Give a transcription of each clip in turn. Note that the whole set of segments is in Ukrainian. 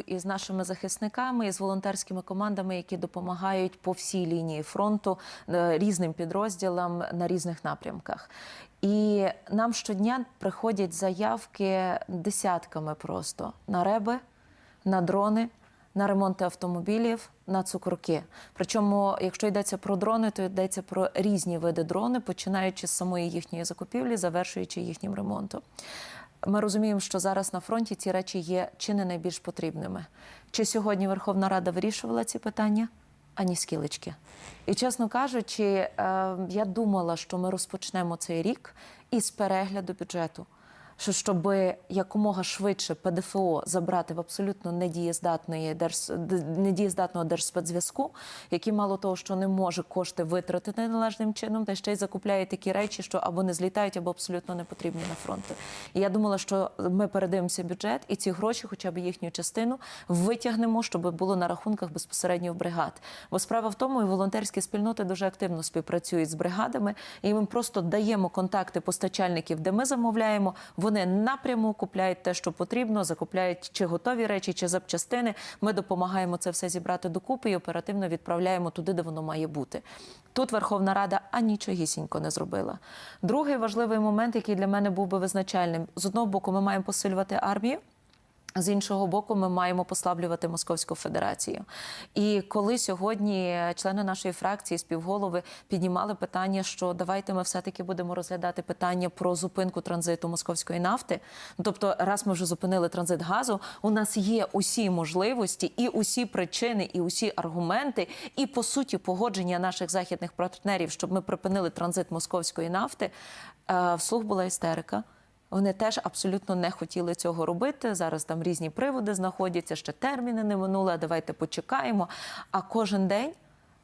роботу із нашими захисниками і з волонтерськими командами, які допомагають по всій лінії фронту е, різним підрозділам на різних напрямках. І нам щодня приходять заявки десятками просто на реби, на дрони. На ремонти автомобілів, на цукорки. Причому, якщо йдеться про дрони, то йдеться про різні види дрони, починаючи з самої їхньої закупівлі, завершуючи їхнім ремонтом. Ми розуміємо, що зараз на фронті ці речі є чи не найбільш потрібними. Чи сьогодні Верховна Рада вирішувала ці питання? Ані скілечки. І чесно кажучи, е, я думала, що ми розпочнемо цей рік із перегляду бюджету. Що щоб якомога швидше ПДФО забрати в абсолютно недієздатної держ... недієздатного держспецзв'язку, який мало того, що не може кошти витратити належним чином, та ще й закупляє такі речі, що або не злітають, або абсолютно не потрібні на фронті. І я думала, що ми передивимося бюджет і ці гроші, хоча б їхню частину, витягнемо, щоб було на рахунках безпосередньо в бригад. Бо справа в тому, і волонтерські спільноти дуже активно співпрацюють з бригадами, і ми просто даємо контакти постачальників, де ми замовляємо. Вони напряму купляють те, що потрібно, закупляють чи готові речі, чи запчастини. Ми допомагаємо це все зібрати докупи і оперативно відправляємо туди, де воно має бути. Тут Верховна Рада анічогісінько не зробила. Другий важливий момент, який для мене був би визначальним: з одного боку, ми маємо посилювати армію. З іншого боку, ми маємо послаблювати Московську Федерацію. І коли сьогодні члени нашої фракції, співголови піднімали питання, що давайте ми все-таки будемо розглядати питання про зупинку транзиту московської нафти. Тобто, раз ми вже зупинили транзит газу, у нас є усі можливості, і усі причини, і усі аргументи, і по суті погодження наших західних партнерів, щоб ми припинили транзит московської нафти. Е, Вслух була істерика. Вони теж абсолютно не хотіли цього робити. Зараз там різні приводи знаходяться, ще терміни не минули. Давайте почекаємо. А кожен день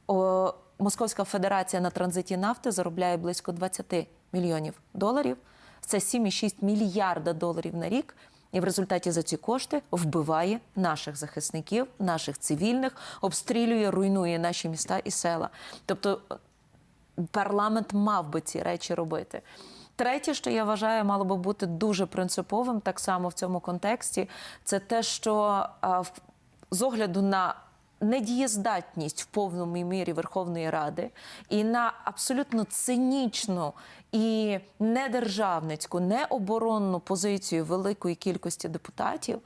о, Московська Федерація на транзиті нафти заробляє близько 20 мільйонів доларів. Це 7,6 мільярда доларів на рік. І в результаті за ці кошти вбиває наших захисників, наших цивільних, обстрілює, руйнує наші міста і села. Тобто парламент мав би ці речі робити. Третє, що я вважаю, мало би бути дуже принциповим, так само в цьому контексті, це те, що з огляду на недієздатність в повному мірі Верховної Ради і на абсолютно цинічну і недержавницьку, необоронну позицію великої кількості депутатів,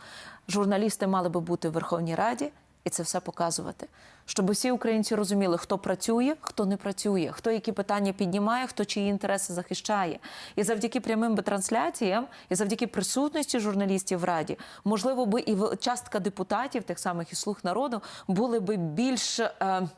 журналісти мали би бути в Верховній Раді і це все показувати, щоб усі українці розуміли, хто працює, хто не працює, хто які питання піднімає, хто чиї інтереси захищає. І завдяки прямим би трансляціям, і завдяки присутності журналістів в раді, можливо, би і частка депутатів, тих самих і слуг народу, були би більш е, е,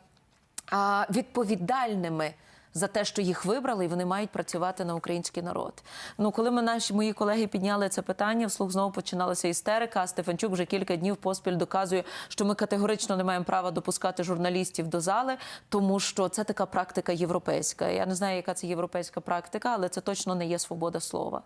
відповідальними. За те, що їх вибрали, і вони мають працювати на український народ. Ну, коли ми наші мої колеги підняли це питання, вслух знову починалася істерика. А Стефанчук вже кілька днів поспіль доказує, що ми категорично не маємо права допускати журналістів до зали, тому що це така практика європейська. Я не знаю, яка це європейська практика, але це точно не є свобода слова.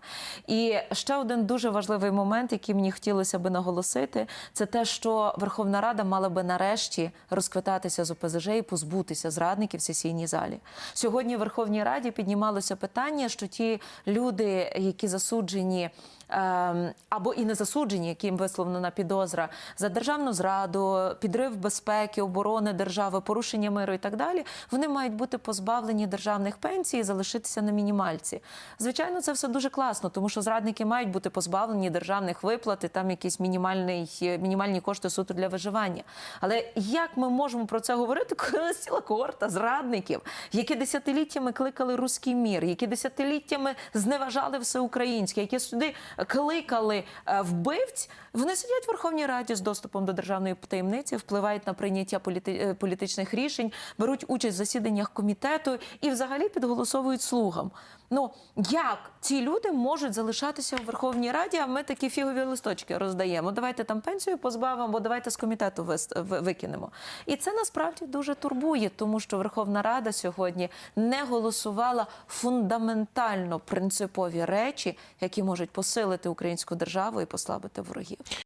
І ще один дуже важливий момент, який мені хотілося би наголосити, це те, що Верховна Рада мала би нарешті розквитатися з ОПЗЖ і позбутися зрадників в сесійній залі. Сьогодні в Верховній Раді піднімалося питання, що ті люди, які засуджені. Ем, Або і не засуджені, яким висловлена підозра за державну зраду, підрив безпеки, оборони держави, порушення миру і так далі, вони мають бути позбавлені державних пенсій і залишитися на мінімальці. Звичайно, це все дуже класно, тому що зрадники мають бути позбавлені державних виплат і там якісь мінімальний, мінімальні кошти суто для виживання. Але як ми можемо про це говорити, коли нас ціла когорта зрадників, які десятиліттями кликали руський мір, які десятиліттями зневажали все українське, які сюди кликали е, вбивць, вони сидять в Верховній Раді з доступом до державної таємниці, впливають на прийняття політи- е, політичних рішень, беруть участь в засіданнях комітету і взагалі підголосовують слугам. Ну як ці люди можуть залишатися в Верховній Раді? А ми такі фігові листочки роздаємо. Давайте там пенсію позбавимо, бо давайте з комітету вис- ви- викинемо. І це насправді дуже турбує, тому що Верховна Рада сьогодні не голосувала фундаментально принципові речі, які можуть посилити українську державу і послабити ворогів.